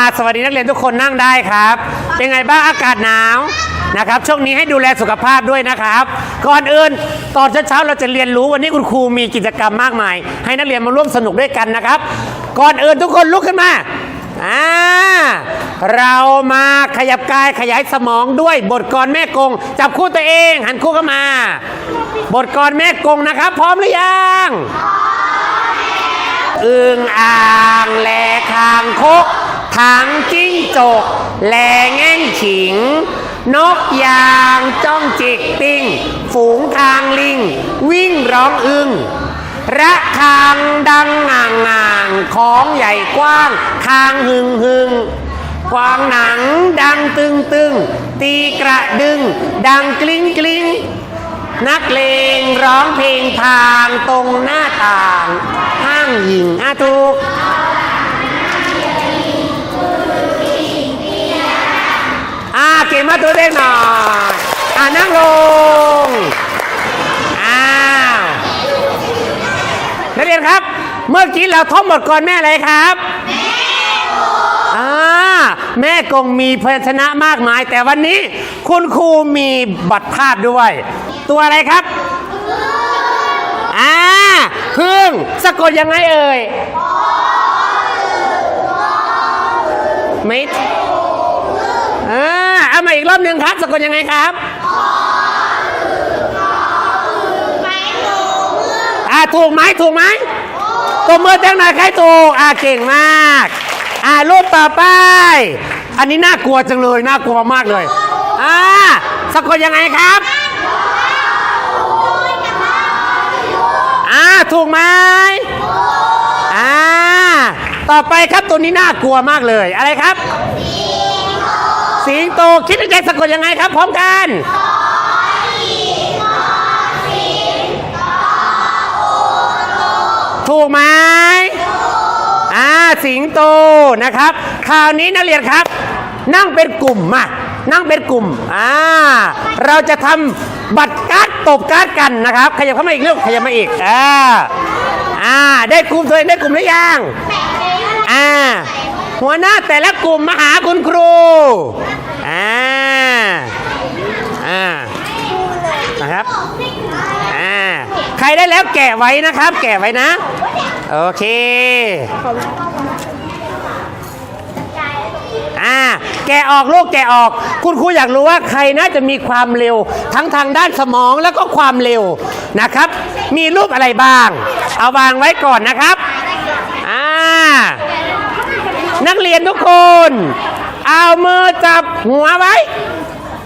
อ่าสวัสดีนักเรียนทุกคนนั่งได้ครับ เป็นไงบ้างอากาศหนาวนะครับช่วงนี้ให้ดูแลสุขภาพด้วยนะครับ ก่อนอื่นตอนเช้าๆเราจะเรียนรู้วันนี้คุณครูมีกิจกรรมมากมาย ให้นักเรียนมาร่วมสนุกด้วยกันนะครับ ก่อนอื่นทุกคนลุกขึ้นมาอ่าเรามาขยับกายขยายสมองด้วยบทกรแม่กง จับคู่ตัวเอง หันคู่เข้ามา บทกรแม่กงนะครับ พร้อมหรือยังอึงอ่างแลคางคก ถังจิ้งจก แลแง่งขิง นกยางจ้องจิกติ้ง ฝูงทางลิง วิ่งร้องอึงระคางดังง่างง่างของใหญ่กว้าง คางหึงหึงกวางหนังดังตึงตึงตีกระดึง ดังกลิ้งกลิ้งนักเลงร้องเพลงทางตรงหน้าต่าง ห้างหญิงอาทุก มาตัวเองหน่อยอ่านั่งลง อ้าวนักเรียนครับ เมื่อกี้เราท่องบทก่อนแม่อะไรครับ อ่า แม่กงมีพยัญชนะมากมาย แต่วันนี้คุณครูมีบัตรภาพด้วย ตัวอะไรครับ อ่าพึ่งสะกดยังไงเอ่ยไม่ อามาอีกรอบหนึ่งครับสะกดยังไงครับอ่าถูกไหมถูกไหมตัวมือเต้งหน่อยใครถูกอ่าเก่งมาก อ่ารูปต่อไป อันนี้น่ากลัวจังเลยน่ากลัวมากเลยอ่าสะกดยังไงครับอ่าถูกไหมอ่าต่อไปครับตัวนี้น่ากลัวมากเลยอะไรครับ สิงโตคิดในใจสะกดยังไงครับ พร้อมกันถูกไหมอ่าสิงโตนะครับ คราวนี้นักเรียนครับ นั่งเป็นกลุ่มมานั่งเป็นกลุ่มอ่าเราจะทำบัตรการ์ดตบการ์ดกันนะครับขยับเข้ามาอีกเรื่องขยับมาอีกอ่าอ่าได้กลุ่มตัวเองได้กลุ่มหรือยังอ่า หัวหน้าแต่ละกลุ่มมาหาคุณครู อ่า อ่า นะครับ อ่า ใครได้แล้วแกะไว้นะครับ แกะไว้นะ โอเค อ่า แกะออกลูกแกะออก คุณครูอยากรู้ว่าใครน่าจะมีความเร็ว ทั้งทางด้านสมองแล้วก็ความเร็วนะครับ มีรูปอะไรบ้าง เอาวางไว้ก่อนนะครับ อ่า นักเรียนทุกคน เอามือจับหัวไว้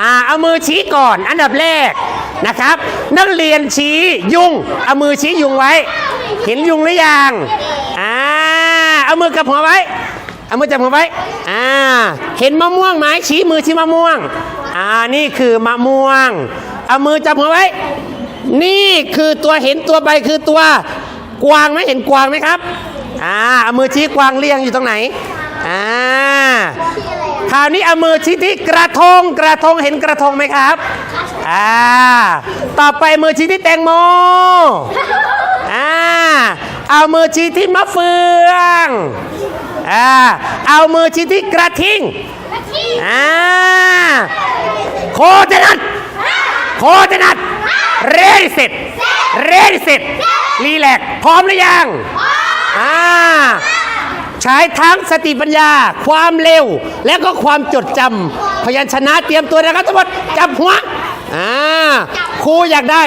อ่าเอามือชี้ก่อนอันดับแรกนะครับ นักเรียนชี้ยุง เอามือชี้ยุงไว้ เห็นยุงหรือยังอ่าเอามือกับหัวไว้ เอามือจับหัวไว้อ่าเห็นมะม่วงไหมชี้มือชี้มะม่วงอ่านี่คือมะม่วง เอามือจับหัวไว้ นี่คือตัวเห็นตัวใบคือตัวกวางไหมเห็นกวางไหมครับ อ่าเอามือชี้กวางเรียงอยู่ตรงไหนอ่าคราวนี้เอามือชี้ที่กระทงกระทงเห็นกระทงไหมครับอ่าต่อไปมือชี้ที่แตงโมอ่าเอามือชี้ที่มะเฟืองอ่าเอามือชี้ที่กระทิงอ่าโคเทนัทโคเทนัทเรดเสร็จเรดเสร็จรีแลกพร้อมหรือยังอ่าใช้ทั้งสติปัญญา ความเร็ว และก็ความจดจำพยัญชนะเตรียมตัวนะครับทั้งหมดจับหัวอ่าครูอยากได้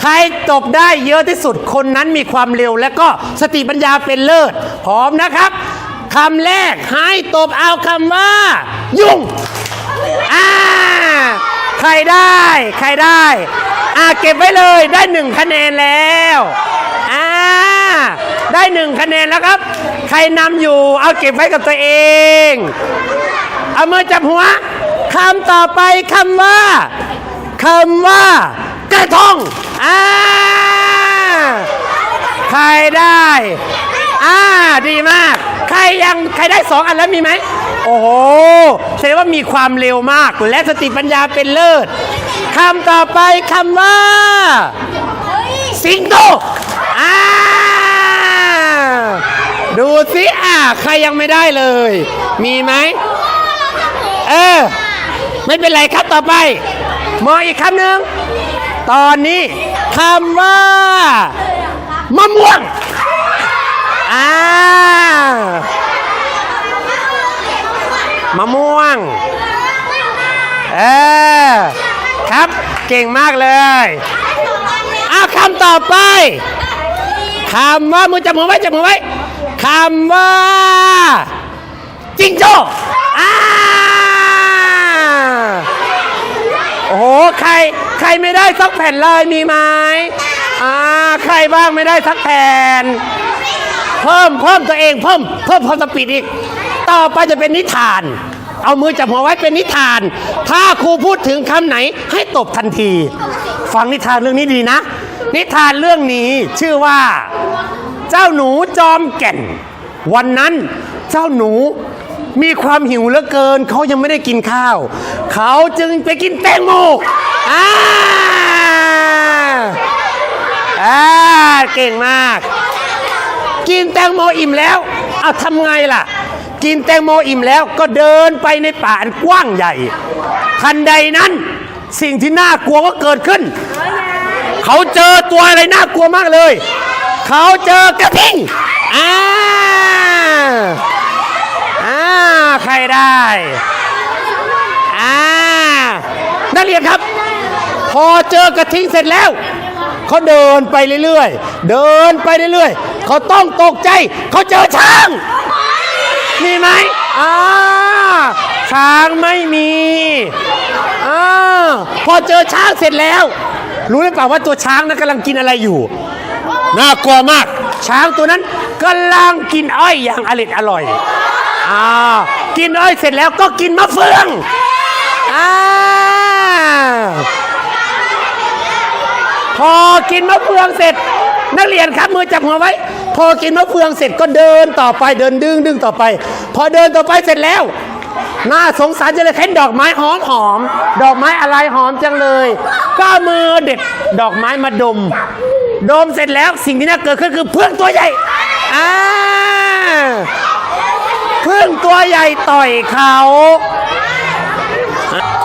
ใครตบได้เยอะที่สุดคนนั้นมีความเร็ว และก็สติปัญญาเป็นเลิศพร้อมนะครับคำแรกให้ตบเอาคำว่า ยุ่งอ่าใครได้ ใครได้ อ่าเก็บไว้เลยได้หนึ่งคะแนนแล้ว ได้หนึ่งคะแนนแล้วครับ ใครนำอยู่เอาเก็บไว้กับตัวเอง เอามือจับหัวคำต่อไปคำว่าคำว่ากระทงอ่าใครได้อ่าดีมาก ใครยังใครได้สองอันแล้วมีไหมโอ้โหแสดงว่ามีความเร็วมากและสติปัญญาเป็นเลิศคำต่อไปคำว่า สิงโตอ่า ดูสิอะใครยังไม่ได้เลย มีไหมเออ ไม่เป็นไรครับต่อไป มองอีกคำหนึ่งตอนนี้คำว่ามะม่วงอ่ามะม่วง เออ ครับเก่งมากเลยอ้าวคำต่อไปคำว่ามือจับมือไว้จับมือไว้ คำว่าจิงโจ้อ่าโอ้โห ใคร ใครไม่ได้สักแผ่นเลยมีไหมอ่า ใครบ้างไม่ได้สักแผ่น เพิ่มเพิ่มตัวเองเพิ่ม เพิ่มความสปีดอีก ต่อไปจะเป็นนิทาน เอามือจับหัวไว้เป็นนิทาน ถ้าครูพูดถึงคำไหนให้ตบทันที ฟังนิทานเรื่องนี้ดีนะ นิทานเรื่องนี้ชื่อว่า เจ้าหนูจอมแก่น วันนั้นเจ้าหนูมีความหิวเหลือเกิน เขายังไม่ได้กินข้าว เขาจึงไปกินแตงโมอ่าอ่าเก่งมาก กินแตงโมอิ่มแล้วเอาทำไงล่ะ กินแตงโมอิ่มแล้วก็เดินไปในป่าอันกว้างใหญ่ ทันใดนั้นสิ่งที่น่ากลัวก็เกิดขึ้น เขาเจอตัวอะไรน่ากลัวมากเลย เขาเจอกระทิงอ่าอ่าใครได้อ่านักเรียนครับ พอเจอกระทิงเสร็จแล้วเขาเดินไปเรื่อยๆ เดินไปเรื่อยๆ เขาต้องตกใจ เขาเจอช้าง มีไหมอ่าช้างไม่มีอ่าพอเจอช้างเสร็จแล้ว รู้หรือเปล่าว่าตัวช้างนั้นกำลังกินอะไรอยู่ น่ากลัวมาก ช้างตัวนั้นกำลังกินอ้อยอย่างอร่อยอร่อยอ่ากินอ้อยเสร็จแล้วก็กินมะเฟืองอ่าพอกินมะเฟืองเสร็จ นักเรียนครับมือจับหัวไว้ พอกินมะเฟืองเสร็จก็เดินต่อไปเดินดึงดึงต่อไป พอเดินต่อไปเสร็จแล้วน่าสงสารจังเลยเห็นดอกไม้หอมหอม ดอกไม้อะไรหอมจังเลย ก็เอามือเด็ดดอกไม้มาดม โดมเสร็จแล้วสิ่งที่น่าเกิดขึ้นคือเพื่องตัวใหญ่อ่าเพื่องตัวใหญ่ต่อยเขา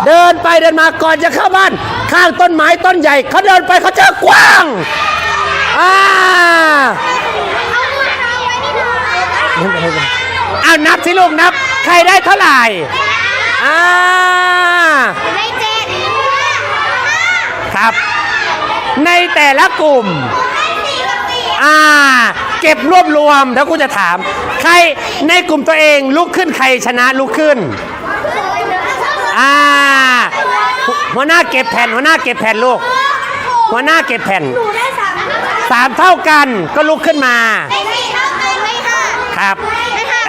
เดินไปเดินมาก่อนจะเข้าบ้าน ข้างต้นไม้ต้นใหญ่เขาเดินไปเขาเจอกว้างอ่าเอานับสิลูกนับ ใครได้เท่าไหร่อ่าครับ ใน แต่ละกลุ่ม อ่า เก็บรวบรวมแล้วกูจะถาม ใครในกลุ่มตัวเองลุกขึ้นใครชนะลุกขึ้น อ่า หัวหน้าเก็บแผ่นหัวหน้าเก็บแผ่นลูก หัวหน้าเก็บแผ่นสามเท่ากันก็ลุกขึ้นมา ครับ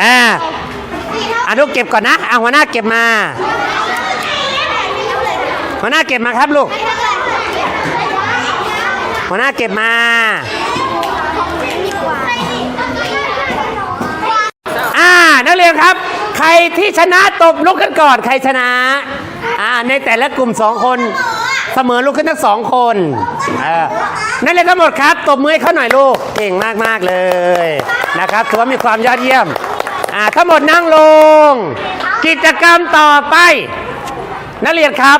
อ่าอะลูกเก็บก่อนนะเอาหัวหน้าเก็บมา หัวหน้าเก็บมาครับลูก หัวหน้าเก็บมาอ่านักเรียนครับ ใครที่ชนะตบลุกขึ้นก่อนใครชนะอ่าในแต่ละกลุ่มสองคน เสมอลุกขึ้นทั้งสองคนเออนักเรียนทั้งหมดครับตบมือให้เขาหน่อยลูกเก่งมากมากเลยนะครับถือว่ามีความยอดเยี่ยมอ่าทั้งหมดนั่งลง กิจกรรมต่อไป นักเรียนครับ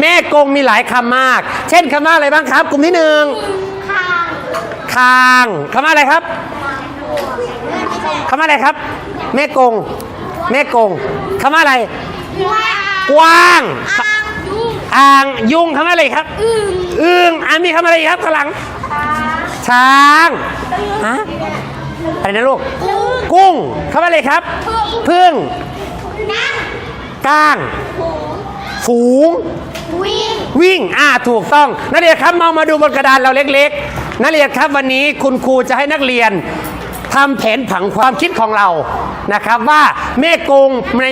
แม่กงมีหลายคำมาก เช่นคำว่าอะไรบ้างครับ กลุ่มที่หนึ่งคางคำว่าอะไรครับคำว่าอะไรครับ แม่กง แม่กงคำว่าอะไร กว้างอ่างยุงคำว่าอะไรครับอึ่งอ่ามีคำอะไรอีกครับข้างหลัง ช้างฮะอะไรนะลูก กุ้งคำว่าอะไรครับ พึ่งก้าง ฝูง วิ่ง อ่า ถูกต้อง นักเรียนครับมองมาดูบนกระดานเราเล็กๆ นักเรียนครับวันนี้คุณครูจะให้นักเรียนทำแผนผังความคิดของเรา นะครับว่าเมฆกงใน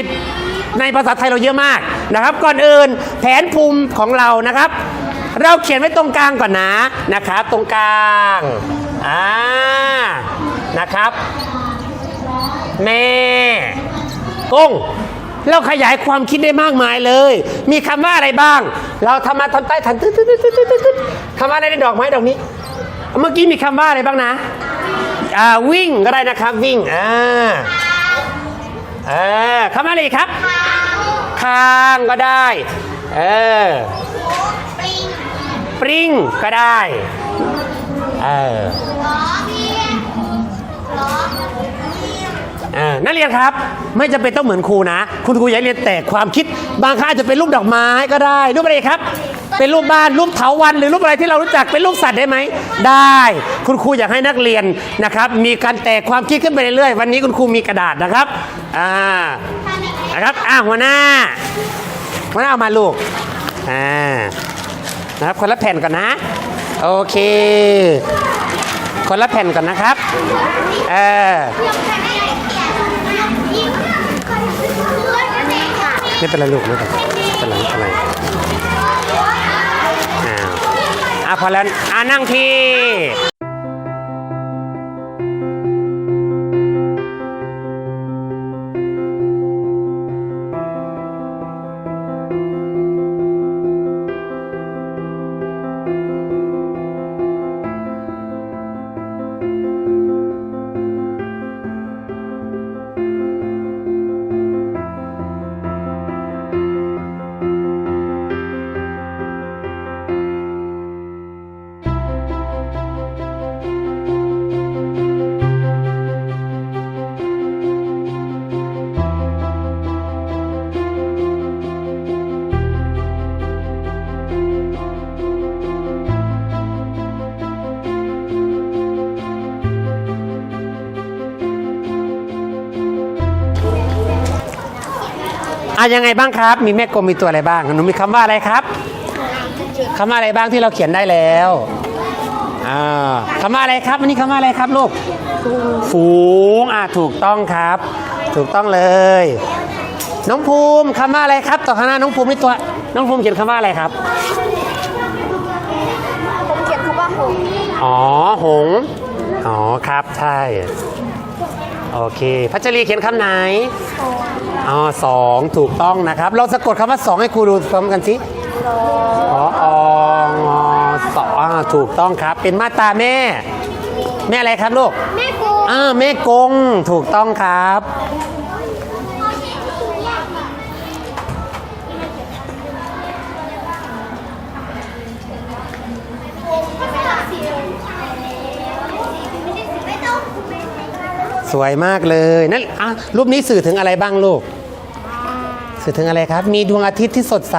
ในภาษาไทยเราเยอะมากนะครับ ก่อนอื่นแผนภูมิของเรานะครับ เราเขียนไว้ตรงกลางก่อนนะนะครับ ตรงกลางอ่านะครับแม่กง เราขยายความคิดได้มากมายเลย มีคำว่าอะไรบ้าง เราทำมาทำใต้ถันตึ๊ดตึ๊ดตึ๊ดตึ๊ดตึ๊ดตึ๊ดคำว่าอะไรในดอกไม้ดอกนี้ เมื่อกี้มีคำว่าอะไรบ้างนะอ่าวิ่งก็ได้นะครับวิ่งอ่าเออคำว่าอะไรอีกครับคางก็ได้เออปริงก็ได้เออ เออนักเรียนครับ ไม่จำเป็นต้องเหมือนครูนะ คุณครูอยากเรียนแต่ความคิด บางครั้งอาจจะเป็นรูปดอกไม้ก็ได้ รูปอะไรครับ เป็นรูปบ้าน รูปเถาวันหรือรูปอะไรที่เรารู้จัก เป็นรูปสัตว์ได้ไหม ได้ คุณครูอยากให้นักเรียนนะครับ มีการแตกความคิดขึ้นไปเรื่อยๆ วันนี้คุณครูมีกระดาษนะครับ อ่า นะครับ อ่าหัวหน้า หัวหน้าเอามาลูก อ่า นะครับ คนละแผ่นก่อนนะ โอเค คนละแผ่นก่อนนะครับ เออ ไม่เป็นไรลูกไม่เป็นไรไม่เป็นไรไม่เป็นไรอ้าอะพอแล้วอ่านั่งที่ อะยังไงบ้างครับ มีแม่กลมมีตัวอะไรบ้างหนูมีคำว่าอะไรครับคำว่าอะไรบ้างที่เราเขียนได้แล้วอ่าคำว่าอะไรครับอันนี้คำว่าอะไรครับลูกฝูงอะถูกต้องครับ ถูกต้องเลย น้องภูมิคำว่าอะไรครับ ต่อข้างหน้าน้องภูมินี่ตัว น้องภูมิเขียนคำว่าอะไรครับผมเขียนคำว่าหงส์อ๋อหงส์อ๋อครับใช่ โอเค พัชรีเขียนคำไหนอ๋อสองถูกต้องนะครับ เราสะกดคำว่าสองให้ครูดูพร้อมกันสิอ๋ออองอสองอ่าถูกต้องครับ เป็นมาตราแม่ แม่อะไรครับลูก แม่กูอ่าแม่กงถูกต้องครับ สวยมากเลยนั่นอะรูปนี้สื่อถึงอะไรบ้างลูก สื่อถึงอะไรครับ มีดวงอาทิตย์ที่สดใส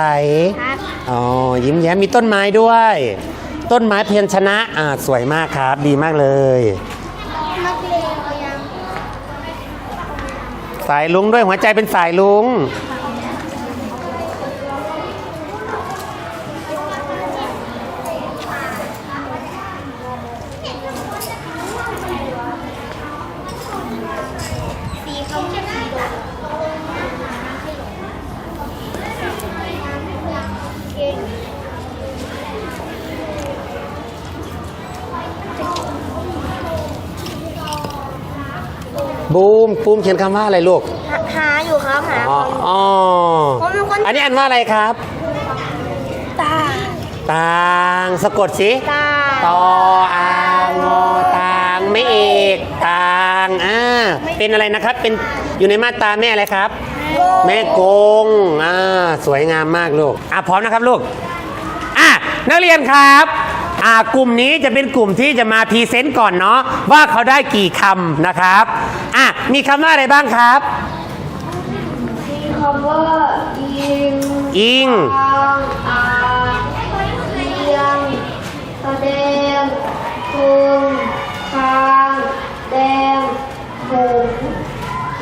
ครับอ๋อยิ้มแย้มมีต้นไม้ด้วย ต้นไม้เพียรชนะอ่าสวยมากครับ ดีมากเลยนักเรียนเอายังสายลุงด้วยหัวใจเป็นสายลุง สีเขาจะสีดเก่ง บูมบูมเขียนคำว่าอะไรลูกหาหาอยู่ครับหาอ๋อคนอ๋อผมเป็นคนอันนี้อันว่าอะไรครับ ตาตางสะกดสิตาตออางอตางไม่เอกตางอ่าเป็นอะไรนะครับ เป็นอยู่ในมาตราแม่อะไรครับ แม่กงอ่าสวยงามมากลูกอะพร้อมนะครับลูกอะนักเรียนครับ อ่ากลุ่มนี้จะเป็นกลุ่มที่จะมาพรีเซนต์ก่อนเนาะว่าเขาได้กี่คำนะครับ อะ มีคำว่าอะไรบ้างครับ มีคำว่ายิงอิงทางอาเรียงแสดงคุณทางแดงหง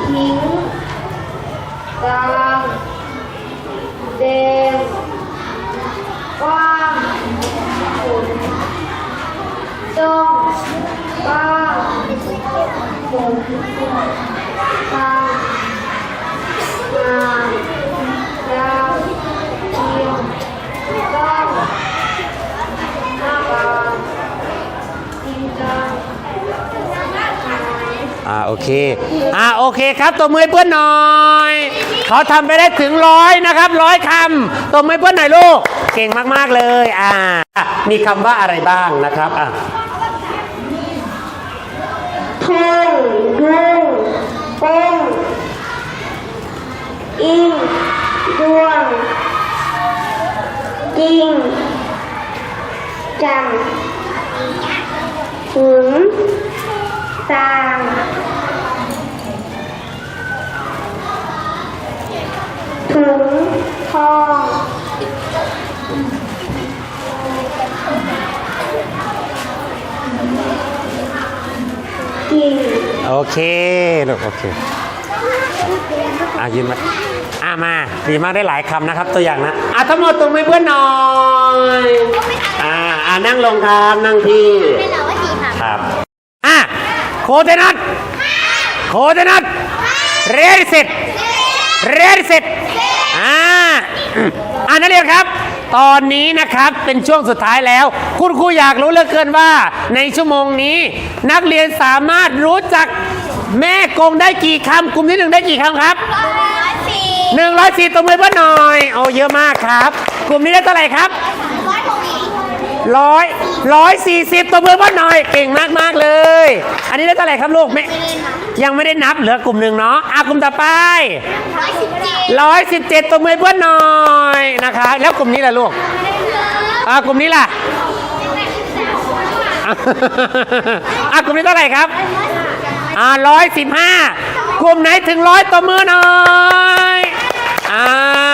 ทิ้งกลางแดงกว้างฝนจ้องบ้างฝนทางงามยาวเทียมต้องหน้าบานจริงจังหาย อ่า โอเค อ่าโอเคครับตัวมือเพื่อนหน่อยเขาทำไปได้ถึงร้อยนะครับร้อยคำตัวมือเพื่อนหน่อยลูก เก่งมากๆเลย อ่า มีคำว่าอะไรบ้างนะครับอะพึ่งยุงป้งอิงดวงจริงจังหุงตาง ถุงทองกิ่งโอเคลูกโอเคอะยืนมาอะมาดีมากได้หลายคำนะครับ ตัวอย่างนะอะทั้งหมดตรงให้เพื่อนหน่อยอ่าอ่านั่งลงครับนั่งที่ไม่เหรอว่าทีค่ะครับอะโคเทนัทโคเทนัทเรดิเซตเรดิเซต อ่าอืมอ่านักเรียนครับ ตอนนี้นะครับเป็นช่วงสุดท้ายแล้ว คุณครูอยากรู้เหลือเกินว่า ในชั่วโมงนี้ นักเรียนสามารถรู้จักแม่กงได้กี่คำกลุ่มที่หนึ่งได้กี่คำครับร้อยสี่หนึ่งร้อยสี่ตัวมือเพื่อนหน่อย โอ้เยอะมากครับ กลุ่มนี้ได้เท่าไหร่ครับร้อย หกสิบร้อยร้อยสี่สิบตัวมือพ่อหน่อยเก่งมากมากๆเลย อันนี้ได้เท่าไหร่ครับลูกไม่ยังไม่ได้นับเหลือกลุ่มหนึ่งเนาะอะกลุ่มต่อไปร้อยสิบเจ็ดร้อยสิบเจ็ดตัวมือเพื่อนหน่อยนะคะ แล้วกลุ่มนี้ล่ะลูกอะกลุ่มนี้ล่ะอะกลุ่มนี้เท่าไหร่ครับอ่าร้อยสิบห้ากลุ่มไหนถึงร้อยตัวมือหน่อยอ่า